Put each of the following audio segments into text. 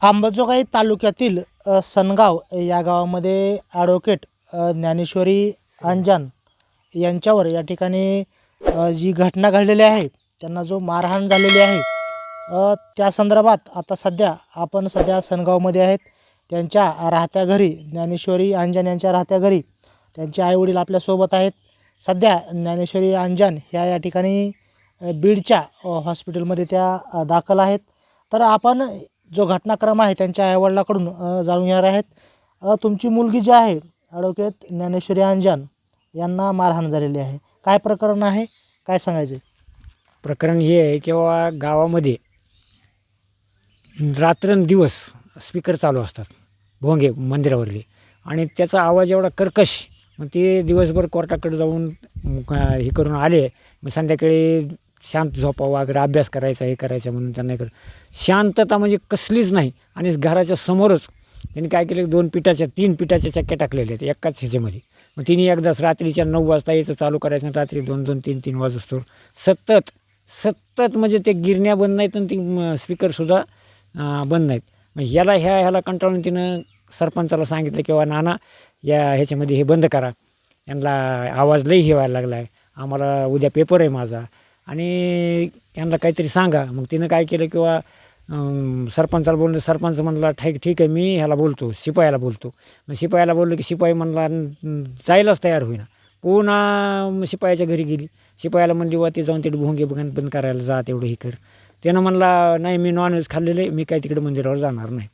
अंबाजोगाई तालुक्यातील अ, सनगाव या गावामध्ये ॲडव्होकेट अ, ज्ञानेश्वरी अंजान यांच्यावर या ठिकाणी अ, जी घटना घडलेली आहे त्यांना जो मारहाण झालेली आहे अ, त्या संदर्भात आता सध्या आपण सध्या सनगावमध्ये आहेत. त्यांच्या राहत्या घरी ज्ञानेश्वरी अंजान यांच्या राहत्या घरी त्यांचे आईवडील आपल्यासोबत आहेत. सध्या ज्ञानेश्वरी अंजान ह्या या ठिकाणी अ, बीडच्या अ, हॉस्पिटलमध्ये त्या अ, दाखल आहेत. तर आपण जो घटनाक्रम आहे त्यांच्या आईवडिलाकडून जाणून घेणार आहेत. तुमची मुलगी जी आहे ॲडव्होकेट ज्ञानेश्वरी अंजान यांना मारहाण झालेली आहे. काय प्रकरण आहे? काय सांगायचं प्रकरण हे आहे किंवा गावामध्ये रात्रंदिवस स्पीकर चालू असतात भोंगे मंदिरावरले. आणि त्याचा आवाज एवढा कर्कश मग ते दिवसभर कोर्टाकडे जाऊन का- हे करून आले. मग संध्याकाळी शांत झोपावं वगैरे अभ्यास करायचा हे करायचं म्हणून त्यांना कर शांतता म्हणजे कसलीच नाही. आणि घराच्या समोरच त्यांनी काय केलं दोन पिठाच्या तीन पिठाच्या चक्क्या टाकलेल्या आहेत एकाच ह्याच्यामध्ये. मग तिने एकदाच रात्रीच्या नऊ वाजता यायचं चालू करायचं आणि रात्री दोन दोन तीन तीन वाजतो सतत सतत म्हणजे ते गिरण्या बंद नाहीत आणि ती स्पीकरसुद्धा बंद नाहीत. मग ह्याला ह्या ह्याला कंटाळून तिनं सरपंचाला सांगितलं किंवा नाना या ह्याच्यामध्ये हे बंद करा. यांना आवाज लई हे व्हायला लागला आहे आम्हाला उद्या पेपर आहे माझा. आणि यांना काहीतरी सांगा. मग तिनं काय केलं किंवा सरपंचाला बोललं सरपंच म्हणला ठाईक ठीक आहे मी ह्याला बोलतो शिपायाला बोलतो. मग शिपायाला बोललो की शिपाई म्हणला जायलाच तयार होईना. पुन्हा मग शिपायाच्या घरी गेली. शिपायाला म्हणली वा ते जाऊन तिकडे भोंगे बघून बंद करायला जा तेवढं हे कर. त्यानं म्हणला नाही मी नॉनव्हेज खाल्लेलं आहे मी काय तिकडे मंदिरावर जाणार नाही.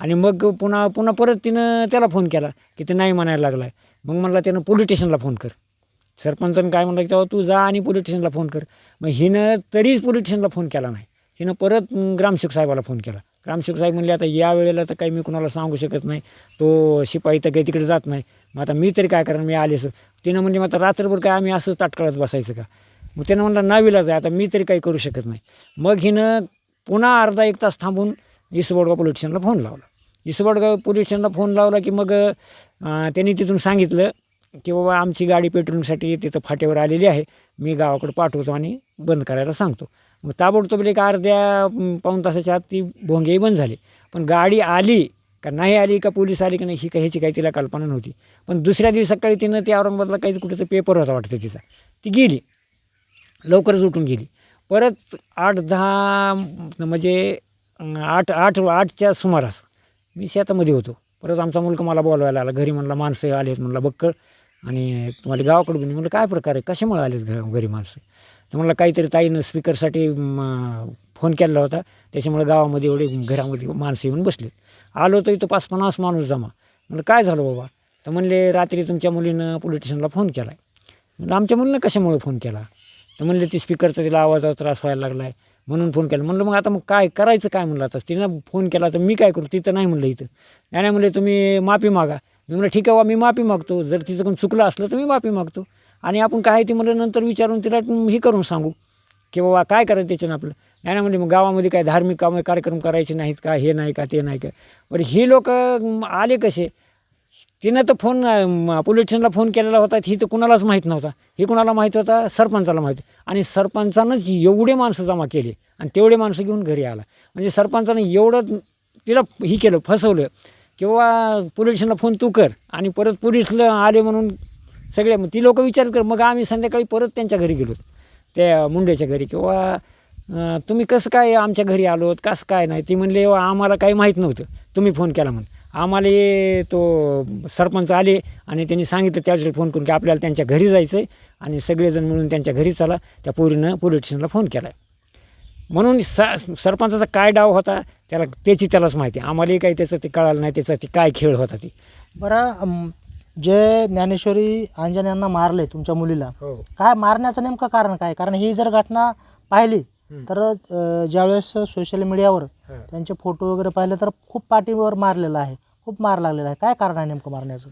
आणि मग पुन्हा पुन्हा परत तिनं त्याला फोन केला की ते नाही म्हणायला लागला आहे मग म्हणला त्यानं पोलीस स्टेशनला फोन कर. सरपंचानं काय म्हणलं की तेव्हा तू जा आणि पोलीस स्टेशनला फोन कर. मग हिनं तरीच पोलीस स्टेशनला फोन केला नाही. हिनं परत ग्रामसेवक साहेबाला फोन केला. ग्रामसेवक साहेब म्हणले आता या वेळेला तर काही मी कुणाला सांगू शकत नाही. तो शिपाई तर काही तिकडे जात नाही. मग आता मी तरी काय करणार? मी आले असं. तिनं म्हणजे मग आता रात्रभर काय आम्ही असं ताटकळत बसायचं का? मग त्यानं म्हणलं नावीलाच आहे आता मी तरी काही करू शकत नाही. मग हिनं पुन्हा अर्धा एक तास थांबून इसबोडगाव पोलीस स्टेशनला फोन लावला. इसबोडगाव पोलीस स्टेशनला फोन लावला की मग त्यांनी तिथून सांगितलं की बाबा आमची गाडी पेट्रोलिंगसाठी तिथं फाट्यावर आलेली आहे. मी गावाकडे पाठवतो आणि बंद करायला सांगतो. मग ताबडतोब एक अर्ध्या पाऊन पाऊण तासाच्या आत ती भोंगेही बंद झाली. पण गाडी आली का नाही आली का पोलीस आली का नाही ही का ह्याची काही तिला कल्पना नव्हती. पण दुसऱ्या दिवशी सकाळी तिनं ते औरंगाबादला काही कुठेचा पेपर होता वाटतं तिचा. ती गेली. लवकरच उठून गेली. परत आठ दहा म्हणजे आठ आठ आठच्या सुमारास मी शेतामध्ये होतो. परत आमचा मुलगा मला बोलवायला आला. घरी म्हणला माणसं आले आहेत म्हणला बक्कळ आणि तुम्हाला गावाकडे पण म्हणलं काय प्रकार आहे? कशामुळे आलेत घ घरी माणसं? तर म्हणलं काहीतरी ताईनं स्पीकरसाठी फोन केलेला होता. त्याच्यामुळे गावामध्ये एवढे घरामध्ये माणसं येऊन बसलेत. आलो तर इथं पाच पन्नास माणूस जमा. म्हणलं काय झालं बाबा? तर म्हणले रात्री तुमच्या मुलीनं पोलीस स्टेशनला फोन केला आहे म्हणलं आमच्या मुलीनं कशामुळे फोन केला? तर म्हणले ती स्पीकरचा तिला आवाजाचा त्रास व्हायला लागला आहे म्हणून फोन केला. म्हणलं मग आता मग काय करायचं काय म्हणलं आता? तिनं फोन केला तर मी काय करू? तिथं नाही म्हणलं इथं. नाही नाही म्हणले तुम्ही माफी मागा. मी म्हणलं ठीक आहे वा मी माफी मागतो. जर तिचं कोण चुकलं असलं तर मी माफी मागतो. आणि आपण काय ते म्हणलं नंतर विचारून तिला हे करून सांगू. की बाबा काय करायचं त्याच्यानं आपलं? नाही ना म्हणजे मग गावामध्ये काय धार्मिक कामं कार्यक्रम करायचे नाहीत का? हे नाही का ते नाही का? बरं हे लोक आले कसे? तिनं तर फोन अं, पोलीस स्टेशनला फोन केलेला होता. ही तर कुणालाच माहीत नव्हता. हे कुणाला माहीत होता? सरपंचाला माहीत. आणि सरपंचानंच एवढे माणसं जमा केले. आणि तेवढे माणसं घेऊन घरी आला. म्हणजे सरपंचानं एवढं तिला ही केलं फसवलं. किंवा पोलिसला स्टेशनला फोन तू कर आणि परत पोलिसला आले म्हणून सगळे मग ती लोक विचार कर. मग आम्ही संध्याकाळी परत त्यांच्या घरी गेलो. त्या मुंड्याच्या घरी. किंवा तुम्ही कसं काय आमच्या घरी आलोत? कसं काय नाही? ती म्हणले आम्हाला काही माहीत नव्हतं. तुम्ही फोन केला म्हणून. आम्हाला तो सरपंच आले आणि त्यांनी सांगितलं त्यावेळेस फोन करून की आपल्याला त्यांच्या घरी जायचं आहे आणि सगळेजण मिळून त्यांच्या घरी चला. त्या पोरीनं पोलीस स्टेशनला फोन केला. आहे म्हणून स सरपंचाचा काय डाव होता त्याला त्याची त्यालाच माहिती. आम्हालाही काही त्याचं ते कळालं नाही त्याचा ते काय खेळ होता ती. बरं जे ज्ञानेश्वरी अंजन यांना मारले तुमच्या मुलीला हो. काय मारण्याचं नेमकं कारण काय? कारण ही जर घटना पाहिली तर अ, ज्यावेळेस सोशल मीडियावर त्यांचे फोटो वगैरे पाहिले तर खूप पाठीवर मारलेला आहे. खूप मार लागलेला आहे. काय कारण आहे नेमकं मारण्याचं?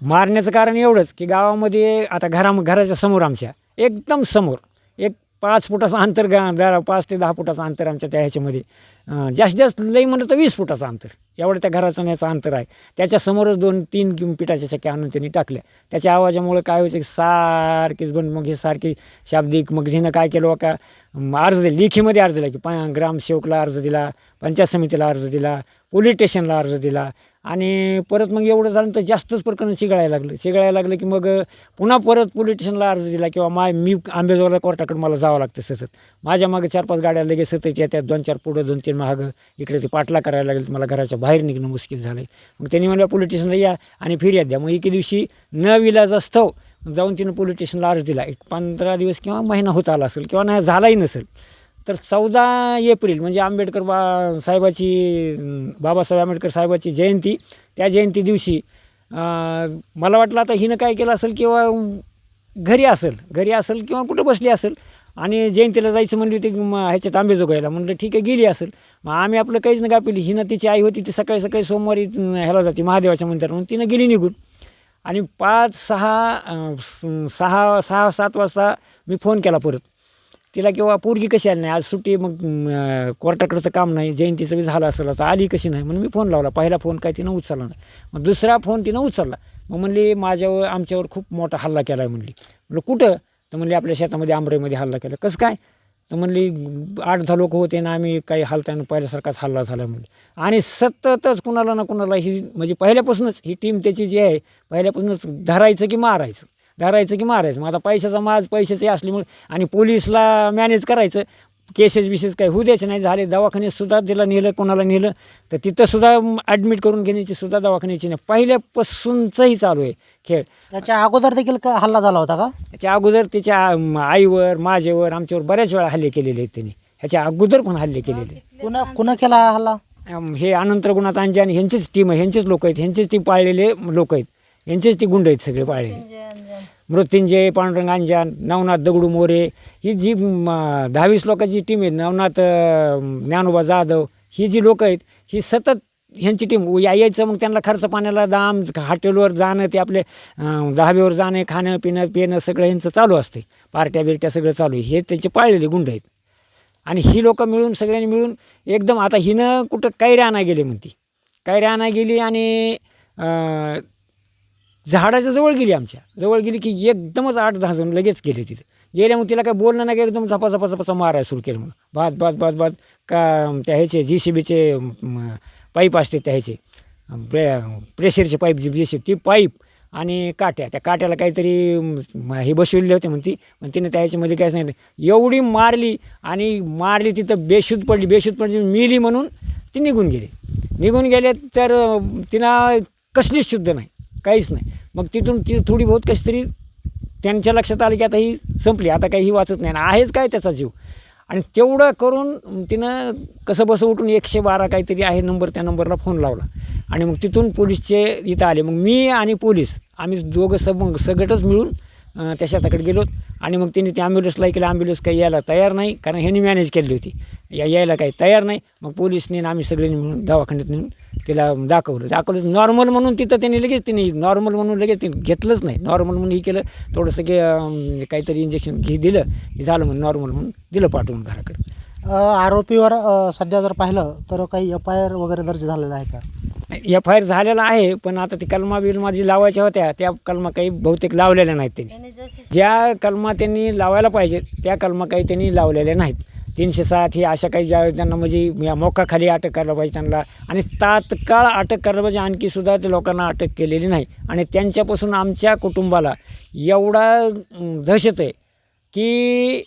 मारण्याचं कारण एवढंच की गावामध्ये आता घरा घराच्या समोर आमच्या एकदम समोर एक पाच फुटाचं अंतर गा जरा पाच ते दहा फुटाचं अंतर आमच्या त्या ह्याच्यामध्ये. जास्तीत जास्त लई म्हणलं तर वीस फुटाचं अंतर. एवढं त्या घराचं आणि याचं अंतर आहे. त्याच्यासमोरच दोन तीन किम पिठाच्या शक्य आणून त्यांनी टाकल्या. त्याच्या आवाजामुळे काय व्हायचं की सारखीच बंद मग हे सारखी शाब्दिक मग हिनं काय केलं का अर्ज दिला लेखीमध्ये अर्ज दिला की पा ग्रामसेवकला अर्ज दिला पंचायत समितीला अर्ज दिला पोलीस स्टेशनला अर्ज दिला आणि परत मग एवढं झालं तर जास्तच प्रकरण चिघळायला लागलं. चिघळायला लागलं की मग पुन्हा परत पोलिटिशनला अर्ज दिला किंवा माय मी आंबेजोगाला कोर्टाकडे मला जावं लागतं सतत. माझ्या मागे चार पाच गाड्या लगेच सतत येतात दोन चार पुढं दोन तीन मागं. इकडे ते पाटला करायला लागेल मला घराच्या बाहेर निघणं मुश्किल झालं मग त्यांनी म्हणलं पोलिटिशनला या आणि फिर्याद द्या. मग एके दिवशी न विलाजास्तव जाऊन तिनं पोलीस स्टेशनला अर्ज दिला. एक पंधरा दिवस किंवा महिना होत आला असेल किंवा नाही झालाही नसेल. तर चौदा एप्रिल म्हणजे आंबेडकर बा साहेबाची बाबासाहेब आंबेडकर साहेबाची जयंती त्या जयंती दिवशी मला वाटलं आता हिनं काय केलं असेल किंवा घरी असेल घरी असेल किंवा कुठं बसली असेल आणि जयंतीला जायचं म्हणली होती ह्याच्यात आंबेजोगाईला म्हटलं ठीक आहे गेली असेल. मग आम्ही आपलं काहीच नाही गापिली. हिनं तिची आई होती ती सकाळी सकाळी सोमवारी ह्याला जाते महादेवाच्या मंदिरात म्हणून तिनं गेली निघून. आणि पाच सहा सहा सहा सात वाजता मी फोन केला परत. तिला किंवा पोरगी कशी आली नाही आज सुट्टी मग कोर्टाकडचं काम नाही जयंतीचं बी झालं असेल आता आली कशी नाही म्हणून मी फोन लावला. पहिला फोन काय तिनं उचलला नाही. मग दुसरा फोन तिनं उचलला. मग म्हणली माझ्यावर आमच्यावर खूप मोठा हल्ला केला आहे म्हणली. म्हणलं कुठं? तर म्हणली आपल्या शेतामध्ये आंबरेमध्ये हल्ला केला. कसं काय? तर म्हणली आठ दहा लोक होते ना आम्ही काही हालताना पहिल्यासारखाच हल्ला झाला म्हणली. आणि सततच कुणाला ना कुणाला ही म्हणजे पहिल्यापासूनच ही टीम त्याची जी आहे पहिल्यापासूनच धरायचं की मारायचं. धरायचं की मारायचं. मग आता पैशाचा माज पैशाचे असल्यामुळे आणि पोलीसला मॅनेज करायचं. केसेस बिसेस काही होऊ द्यायचे नाही. झाले दवाखान्यात सुद्धा तिला नेलं कोणाला नेलं तर तिथं सुद्धा ॲडमिट करून घेण्याची सुद्धा दवाखान्याची नाही. पहिल्यापासूनचंही चालू आहे खेळ. त्याच्या अगोदर देखील का हल्ला झाला होता का? त्याच्या अगोदर तिच्या आईवर माझ्यावर आमच्यावर बऱ्याच वेळा हल्ले केलेले आहेत त्यांनी. ह्याच्या अगोदर पण हल्ले केलेले कुणा कुणा केला हल्ला? हे अनंत रघुनाथ अंजान ह्यांचीच टीम आहे. ह्यांचेच लोक आहेत. ह्यांचेच ती पाळलेले लोक आहेत. ह्यांचेच ती गुंड आहेत सगळे पाळलेले मृत्युंजय पांडुरंग अंजान नवनाथ दगडू मोरे ही जी दहावीस लोकांची टीम आहे नवनाथ ज्ञानोबा जाधव ही जी लोक आहेत ही सतत ह्यांची टीम यायचं मग त्यांना खर्च पाण्याला दाम हॉटेलवर जाणं ते आपले दहावीवर जाणं खाणं पिणं पिणं सगळं यांचं चालू असते पार्ट्या बिरट्या सगळं चालू आहे. हे त्यांचे पाळलेले गुंड आहेत. आणि ही लोकं मिळून सगळ्यांनी मिळून एकदम आता हिनं कुठं कैऱ्या आणा गेली म्हणती. कैऱ्या आणा गेली आणि झाडाच्या जवळ गेली आमच्या. जवळ गेली की एकदमच आठ दहा जण लगेच गेले तिथे. गेल्या मग तिला काय बोलणं नाही का एकदम झपा झपा झपाचा मारायला सुरू केलं म्हणून. भात भात भात भात का त्या ह्याचे जी सी बीचे पाईप असते त्या ह्याचे. प्रे प्रेशरचे पाईप जी जी ती पाईप आणि काट्या. त्या काट्याला काहीतरी हे बसविले होते म्हणती. पण तिने त्या ह्याच्यामध्ये काय सांगितलं एवढी मारली आणि मारली तिथं बेशुद्ध पडली. बेशुद्ध पडली म्हणजे मिली म्हणून ती निघून गेली. निघून गेले तर तिला कसलीच शुद्ध नाही. काहीच नाही. मग तिथून ती थोडी बहुत कशी तरी त्यांच्या लक्षात आलं की आता ही संपली आता काही ही वाचत नाही. आणि आहेच काय त्याचा जीव? आणि तेवढं करून तिनं कसं बसं उठून एकशे बारा काहीतरी आहे नंबर त्या नंबरला फोन लावला. आणि मग तिथून पोलीसचे इथं आले. मग मी आणि पोलीस आम्ही दोघं सब मग सगटच मिळून त्या शेताकडे गेलो. आणि मग तिने ते ॲम्ब्युलन्सला केलं. ॲम्ब्युलन्स काही यायला तयार नाही कारण ह्यांनी मॅनेज केली होती. या यायला काही तयार नाही. मग पोलिसने आम्ही सगळ्यांनी मिळून दवाखान्यात नेऊन तिला दाखवलं. दाखवलं. नॉर्मल म्हणून तिथं त्यांनी लगेच त्यांनी नॉर्मल म्हणून लगेच त्यांनी घेतलंच नाही. नॉर्मल म्हणून हे केलं. थोडंसं की काहीतरी इंजेक्शन घे दिलं. हे झालं म्हणून नॉर्मल म्हणून दिलं पाठवून घराकडे. आरोपीवर सध्या जर पाहिलं तर काही एफ आय आर वगैरे दर्ज झालेला आहे का? एफ आय आर झालेला आहे पण आता ती कलमा बिलमा जी लावायच्या होत्या त्या कलमा काही बहुतेक लावलेल्या नाहीत त्यांनी. ज्या कलमा त्यांनी लावायला पाहिजे त्या कलमा काही त्यांनी लावलेल्या नाहीत. तीनशे सात ही अशा काही ज्या त्यांना म्हणजे या मोकाखाली अटक करायला पाहिजे त्यांना. आणि तात्काळ अटक करायला पाहिजे आणखीसुद्धा ते लोकांना अटक केलेली नाही. आणि त्यांच्यापासून आमच्या कुटुंबाला एवढा दहशत आहे की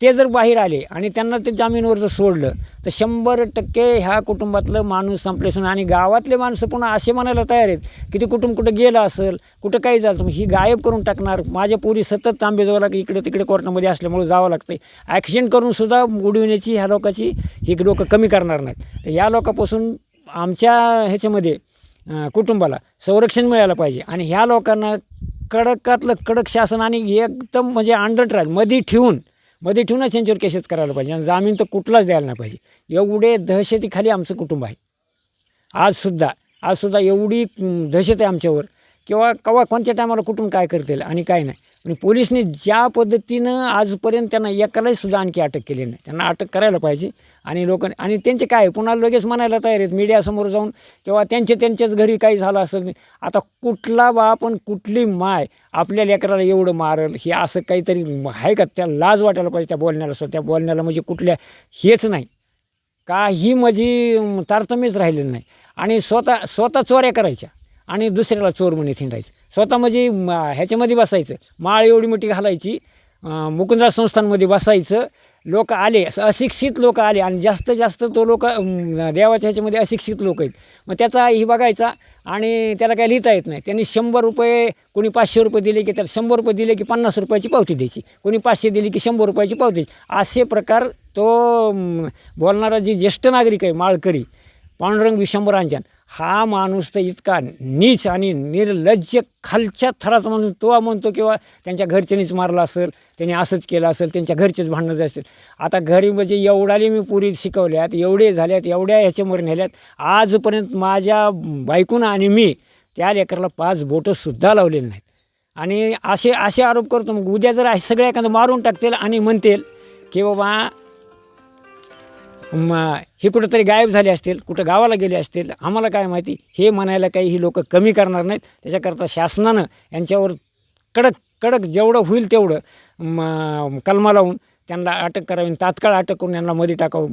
ते जर बाहेर आले आणि त्यांना ते जामीनवर जर सोडलं तर शंभर टक्के ह्या कुटुंबातलं माणूस संपलेसून आणि गावातले माणसं पुन्हा असे म्हणायला तयार आहेत की ते कुटुंब कुठं गेलं असेल कुठं काही झालं मग ही गायब करून टाकणार. माझ्या पोरी सतत आंबेजोगाला की इकडे तिकडे कोर्टामध्ये असल्यामुळे जावं लागतं ॲक्सिडेंट करूनसुद्धा उडविण्याची ह्या लोकांची ही लोकं कमी करणार नाहीत. तर या लोकांपासून आमच्या ह्याच्यामध्ये कुटुंबाला संरक्षण मिळायला पाहिजे आणि ह्या लोकांना कडकातलं कडक शासन आणि एकदम म्हणजे अंडर ट्रायलमध्ये ठेवून मध्ये ठेवूनच त्यांच्यावर केसेस करायला पाहिजे? आणि जामीन तर कुठलाच द्यायला नाही पाहिजे. एवढे दहशतीखाली आमचं कुटुंब आहे. आजसुद्धा आजसुद्धा एवढी दहशत आहे आमच्यावर. किंवा कवा कोणत्या टायमाला कुठून काय करतील आणि काय नाही? आणि पोलिसने ज्या पद्धतीनं आजपर्यंत त्यांना एकालाही सुद्धा आणखी अटक केली नाही. त्यांना अटक करायला पाहिजे. आणि लोक आणि त्यांचे काय पुन्हा लगेच म्हणायला तयार आहेत. मीडियासमोर जाऊन किंवा त्यांचे त्यांच्याच घरी काही झालं असेल नाही आता कुठला बाप आणि कुठली माय आपल्या लेकराला एवढं मारल? हे असं काहीतरी आहे का? त्या लाज वाटायला पाहिजे त्या बोलण्याला सुद्धा. त्या बोलण्याला म्हणजे कुठल्या हेच नाही. काही म्हणजे तारतम्यच राहिलेलं नाही. आणि स्वतः स्वतः चोऱ्या करायच्या. आणि दुसऱ्याला चोर म्हणे थिंडायचं. स्वतः म्हणजे ह्याच्यामध्ये बसायचं. माळ एवढी मोठी घालायची मुकुंदराज संस्थांमध्ये बसायचं. लोक आले अशिक्षित लोक आले आणि जास्त जास्त तो लोक देवाच्या ह्याच्यामध्ये अशिक्षित लोक आहेत. मग त्याचा ही बघायचा आणि त्याला काही लिहिता येत नाही. त्यांनी शंभर रुपये कोणी पाचशे रुपये दिले की त्याला शंभर रुपये दिले की पन्नास रुपयाची पावती द्यायची. कोणी पाचशे दिली की शंभर रुपयाची पावती द्यायची. असे प्रकार तो बोलणारा जी ज्येष्ठ नागरिक आहे माळकरी पांडुरंग विशंभरांजन हा माणूस तर इतका नीच आणि निर्लज्ज खालच्या थराचा म्हणून तो म्हणतो किंवा त्यांच्या घरच्यांनीच मारला असेल त्यांनी असंच केलं असेल त्यांच्या घरचेच भांडणं जे असतील. आता घरी म्हणजे एवढाले मी पुरी शिकवल्यात एवढे झाल्यात एवढ्या ह्याच्यावर नेल्यात आजपर्यंत माझ्या बायकून आणि मी त्या लेकराला पाच बोटंसुद्धा लावलेली नाहीत. आणि असे असे आरोप करतो. मग उद्या जर असे एखादं मारून टाकतील आणि म्हणतील की बाबा म हे कुठंतरी गायब झाले असतील कुठं गावाला गेले असतील आम्हाला काय माहिती? हे म्हणायला काही ही लोक कमी करणार नाहीत. त्याच्याकरता शासनानं यांच्यावर कडक कडक जेवढं होईल तेवढं म कलमा लावून त्यांना अटक करावी तात्काळ अटक करून यांना मध्ये टाकावं.